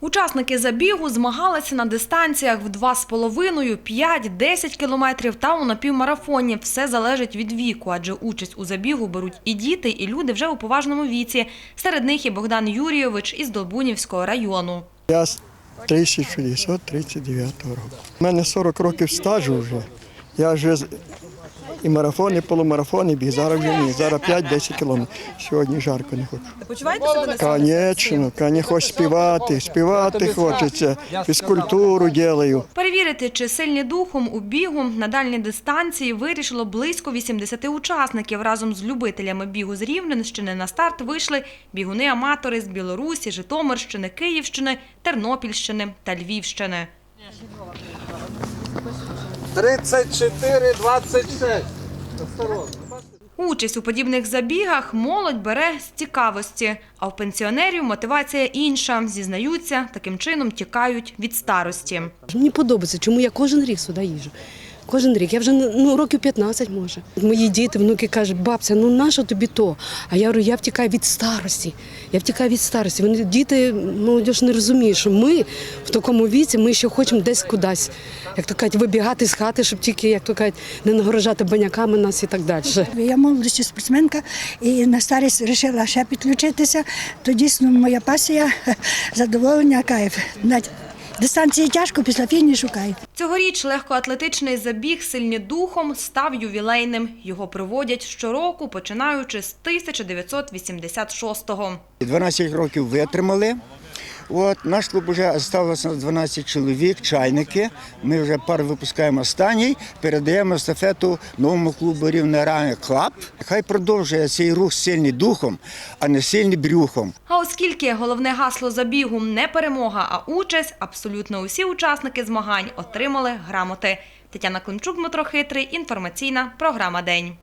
Учасники забігу змагалися на дистанціях в 2,5, 5, 10 кілометрів та у напівмарафоні. Все залежить від віку, адже участь у забігу беруть і діти, і люди вже у поважному віці. Серед них і Богдан Юрійович із Долбунівського району. Я з 1939 року. У мене 40 років стажу вже. Я вже і марафон, і полумарафон, і біг. Зараз вже ні. Зараз 5-10 кілометрів. Сьогодні жарко не хочу. Почуваєте себе не Звісно, не хочу співати, співати хочеться, фізкультуру роблю. Перевірити, чи сильні духом у бігу на дальній дистанції вирішило близько 80 учасників. Разом з любителями бігу з Рівненщини на старт вийшли бігуни-аматори з Білорусі, Житомирщини, Київщини, Тернопільщини та Львівщини. 34, 26. Участь у подібних забігах молодь бере з цікавості, а в пенсіонерів мотивація інша. Зізнаються, таким чином тікають від старості. Мені подобається, чому я кожен рік сюди їжджу. Кожен рік. Я вже ну, років 15 може. Мої діти, внуки кажуть, бабця, ну нащо тобі то? А я говорю, я втікаю від старості. Я втікаю від старості. Вони діти, молодь не розуміє, що ми в такому віці, ми ще хочемо десь кудись, як то кажуть, вибігати з хати, щоб тільки, як то кажуть, не нагорожати баняками нас і так далі. Я молодості спортсменка і на старість вирішила ще підключитися. То дійсно моя пасія, задоволення, кайф. Дистанції тяжко, після фінішу кайф. Цьогоріч легкоатлетичний забіг «Сильні духом» став ювілейним. Його проводять щороку, починаючи з 1986-го. 12 років витримали. От, наш клуб вже залишилося 12 чоловік, чайники. Ми вже пар випускаємо останній, передаємо естафету новому клубу Рівне Рани Клаб. Хай продовжує цей рух сильний духом, а не сильний брюхом. А оскільки головне гасло забігу не перемога, а участь, абсолютно усі учасники змагань отримали грамоти. Тетяна Климчук, Дмитро Хитрий, інформаційна програма День.